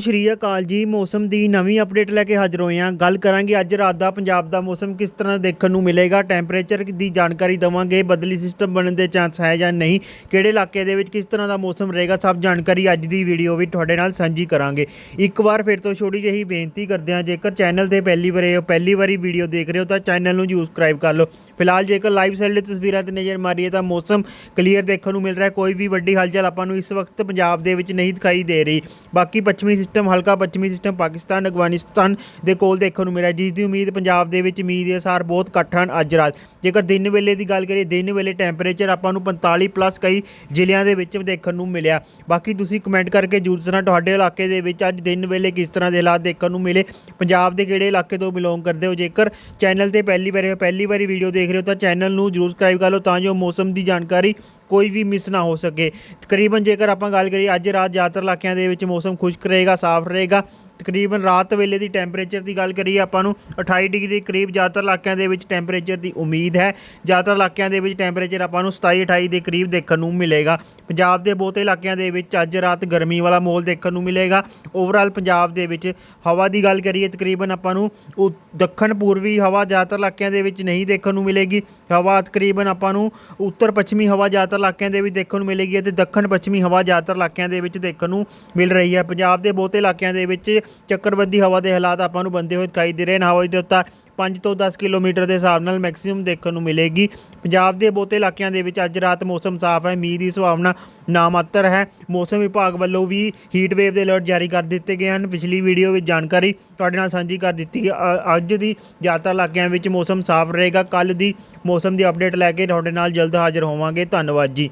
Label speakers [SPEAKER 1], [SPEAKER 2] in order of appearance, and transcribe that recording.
[SPEAKER 1] ਸ਼੍ਰੀ ਅਕਾਲ ਜੀ, ਮੌਸਮ ਦੀ ਨਵੀਂ ਅਪਡੇਟ ਲੈ ਕੇ ਹਾਜ਼ਰ ਹੋਏ ਹਾਂ। ਗੱਲ ਕਰਾਂਗੇ ਅੱਜ ਰਾਤ ਦਾ ਪੰਜਾਬ ਦਾ ਮੌਸਮ ਕਿਸ ਤਰ੍ਹਾਂ ਦੇਖਣ ਨੂੰ ਮਿਲੇਗਾ ਟੈਂਪਰੇਚਰ ਦੀ ਜਾਣਕਾਰੀ ਦਵਾਂਗੇ, ਬਦਲੀ ਸਿਸਟਮ ਬਣਨ ਦੇ ਚਾਂਸ ਹੈ ਜਾਂ ਨਹੀਂ, ਕਿਹੜੇ ਇਲਾਕੇ ਦੇ ਵਿੱਚ ਕਿਸ ਤਰ੍ਹਾਂ ਦਾ ਮੌਸਮ ਰਹੇਗਾ, ਸਭ ਜਾਣਕਾਰੀ ਅੱਜ ਦੀ ਵੀਡੀਓ ਵਿੱਚ ਤੁਹਾਡੇ ਨਾਲ ਸਾਂਝੀ ਕਰਾਂਗੇ। ਇੱਕ ਵਾਰ ਫਿਰ ਤੋਂ ਛੋਟੀ ਜਿਹੀ ਬੇਨਤੀ ਕਰਦੇ ਹਾਂ, ਜੇਕਰ ਚੈਨਲ ਤੇ ਪਹਿਲੀ ਵਾਰ ਹੋ, ਪਹਿਲੀ ਵਾਰੀ ਵੀਡੀਓ ਦੇਖ ਰਹੇ ਹੋ, ਤਾਂ ਚੈਨਲ ਨੂੰ ਸਬਸਕ੍ਰਾਈਬ ਕਰ ਲਓ। ਫਿਲਹਾਲ ਜੇਕਰ ਲਾਈਵ ਸੈਲ ਦੀ ਤਸਵੀਰਾਂ ਤੇ ਨਜ਼ਰ ਮਾਰੀਏ, ਤਾਂ ਮੌਸਮ ਕਲੀਅਰ ਦੇਖਣ ਨੂੰ ਮਿਲ ਰਿਹਾ ਕੋਈ ਵੀ ਵੱਡੀ ਹਲਚਲ ਆਪਾਂ ਨੂੰ ਇਸ ਵਕਤ ਪੰਜਾਬ ਦੇ ਵਿੱਚ ਨਹੀਂ ਦਿਖਾਈ ਦੇ ਰਹੀ। ਬਾਕੀ ਪੱਛਮੀ ਸਿਸਟਮ, ਹਲਕਾ ਪੱਛਮੀ ਸਿਸਟਮ, ਪਾਕਿਸਤਾਨ, ਅਫਗਾਨਿਸਤਾਨ ਦੇ ਕੋਲ ਦੇਖਣ ਨੂੰ ਮਿਲਿਆ ਜਿਸ ਦੀ ਉਮੀਦ ਪੰਜਾਬ ਦੇ ਵਿੱਚ ਮੀਂਹ ਦੇ ਅਸਾਰ ਬਹੁਤ ਘੱਟ ਹਨ ਅੱਜ ਰਾਤ। ਜੇਕਰ ਦਿਨ ਵੇਲੇ ਦੀ ਗੱਲ ਕਰੀਏ, ਦਿਨ ਵੇਲੇ ਟੈਂਪਰੇਚਰ ਆਪਾਂ ਨੂੰ 45 ਪਲੱਸ ਕਈ ਜ਼ਿਲ੍ਹਿਆਂ ਦੇ ਵਿੱਚ ਦੇਖਣ ਨੂੰ ਮਿਲਿਆ। ਬਾਕੀ ਤੁਸੀਂ ਕਮੈਂਟ ਕਰਕੇ ਜਰੂਰ ਦੱਸਣਾ ਤੁਹਾਡੇ ਇਲਾਕੇ ਦੇ ਵਿੱਚ ਅੱਜ ਦਿਨ ਵੇਲੇ ਕਿਸ ਤਰ੍ਹਾਂ ਦੇ ਹਾਲਾਤ ਦੇਖਣ ਨੂੰ ਮਿਲੇ। ਪੰਜਾਬ ਦੇ ਕਿਹੜੇ ਇਲਾਕੇ ਤੋਂ ਬਿਲੋਂਗ ਕਰਦੇ ਹੋ? ਜੇਕਰ ਚੈਨਲ ਤੇ ਪਹਿਲੀ ਵਾਰੀ ਪਹਿਲੀ ਵਾਰੀ ਵੀਡੀਓ ਦੇਖ ਰਹੇ ਹੋ ਤਾਂ ਚੈਨਲ ਨੂੰ ਜਰੂਰ ਸਬਸਕ੍ਰਾਈਬ ਕਰ ਲਓ ਤਾਂ ਜੋ ਮੌਸਮ ਦੀ ਜਾਣਕਾਰੀ ਕੋਈ ਵੀ ਮਿਸ ਨਾ ਹੋ ਸਕੇ। ਤਕਰੀਬਨ ਜੇਕਰ ਆਪਾਂ ਗੱਲ ਕਰੀਏ, ਅੱਜ ਰਾਤ ਜ਼ਿਆਦਾਤਰ ਇਲਾਕਿਆਂ ਦੇ ਵਿੱਚ ਮੌਸਮ ਖੁਸ਼ਕ ਰਹੇਗਾ, ਸਾਫ਼ ਰਹੇਗਾ। ਤਕਰੀਬਨ ਰਾਤ ਵੇਲੇ ਦੀ ਟੈਂਪਰੇਚਰ ਦੀ ਗੱਲ ਕਰੀਏ ਆਪਾਂ ਨੂੰ 28 ਡਿਗਰੀ ਦੇ ਕਰੀਬ ਜ਼ਿਆਦਾਤਰ ਇਲਾਕਿਆਂ ਦੇ ਵਿੱਚ ਟੈਂਪਰੇਚਰ ਦੀ ਉਮੀਦ ਹੈ। ਜ਼ਿਆਦਾਤਰ ਇਲਾਕਿਆਂ ਦੇ ਵਿੱਚ ਟੈਂਪਰੇਚਰ ਆਪਾਂ ਨੂੰ 27 28 ਦੇ ਕਰੀਬ ਦੇਖਣ ਨੂੰ ਮਿਲੇਗਾ। ਪੰਜਾਬ ਦੇ ਬਹੁਤੇ ਇਲਾਕਿਆਂ ਦੇ ਵਿੱਚ ਅੱਜ ਰਾਤ ਗਰਮੀ ਵਾਲਾ ਮਾਹੌਲ ਦੇਖਣ ਨੂੰ ਮਿਲੇਗਾ। ਓਵਰਆਲ ਪੰਜਾਬ ਦੇ ਵਿੱਚ ਹਵਾ ਦੀ ਗੱਲ ਕਰੀਏ, ਤਕਰੀਬਨ ਆਪਾਂ ਨੂੰ ਉ- ਦੱਖਣ ਪੂਰਬੀ ਹਵਾ ਜ਼ਿਆਦਾਤਰ ਇਲਾਕਿਆਂ ਦੇ ਵਿੱਚ ਨਹੀਂ ਦੇਖਣ ਨੂੰ ਮਿਲੇਗੀ। ਹਵਾ ਤਕਰੀਬਨ ਆਪਾਂ ਨੂੰ ਉੱਤਰ ਪੱਛਮੀ ਹਵਾ ਜ਼ਿਆਦਾਤਰ ਇਲਾਕਿਆਂ ਦੇ ਵਿੱਚ ਦੇਖਣ ਨੂੰ ਮਿਲੇਗੀ ਅਤੇ ਦੱਖਣ ਪੱਛਮੀ ਹਵਾ ਜ਼ਿਆਦਾਤਰ ਇਲਾਕਿਆਂ ਦੇ ਵਿੱਚ ਦੇਖਣ ਨੂੰ ਮਿਲ ਰਹੀ ਹੈ। ਪੰਜਾਬ ਦੇ ਬਹੁਤੇ ਇਲਾਕਿਆਂ ਦੇ ਵਿੱਚ ਚੱਕਰਵਾਦੀ ਹਵਾ ਦੇ ਹਾਲਾਤ ਆਪਾਂ ਨੂੰ ਬੰਦੇ ਹੋਏ ਦਿਖਾਈ ਦੇ ਰਹੇ ਨੇ। ਹਵਾ ਦੀ ਰਫ਼ਤਾਰ 5 ਤੋਂ 10 ਕਿਲੋਮੀਟਰ ਦੇ ਹਿਸਾਬ ਨਾਲ ਮੈਕਸਿਮਮ ਦੇਖਣ ਨੂੰ ਮਿਲੇਗੀ। ਪੰਜਾਬ ਦੇ ਬਹੁਤੇ ਇਲਾਕਿਆਂ ਦੇ ਵਿੱਚ ਅੱਜ ਰਾਤ ਮੌਸਮ ਸਾਫ਼ ਹੈ। ਮੀਂਹ ਦੀ ਸੰਭਾਵਨਾ ਨਾਮਾਤਰ ਹੈ। ਮੌਸਮ ਵਿਭਾਗ ਵੱਲੋਂ ਵੀ ਹੀਟ ਵੇਵ ਦੇ ਅਲਰਟ ਜਾਰੀ ਕਰ ਦਿੱਤੇ ਗਏ ਹਨ। ਪਿਛਲੀ ਵੀਡੀਓ ਵਿੱਚ ਜਾਣਕਾਰੀ ਤੁਹਾਡੇ ਨਾਲ ਸਾਂਝੀ ਕਰ ਦਿੱਤੀ ਹੈ ਅ- ਅੱਜ ਦੀ ਜ਼ਿਆਦਾਤਰ ਇਲਾਕਿਆਂ ਵਿੱਚ ਮੌਸਮ ਸਾਫ਼ ਰਹੇਗਾ। ਕੱਲ ਦੀ ਮੌਸਮ ਦੀ ਅਪਡੇਟ ਲੈ ਕੇ ਤੁਹਾਡੇ ਨਾਲ ਜਲਦ ਹਾਜ਼ਰ ਹੋਵਾਂਗੇ। ਧੰਨਵਾਦ ਜੀ।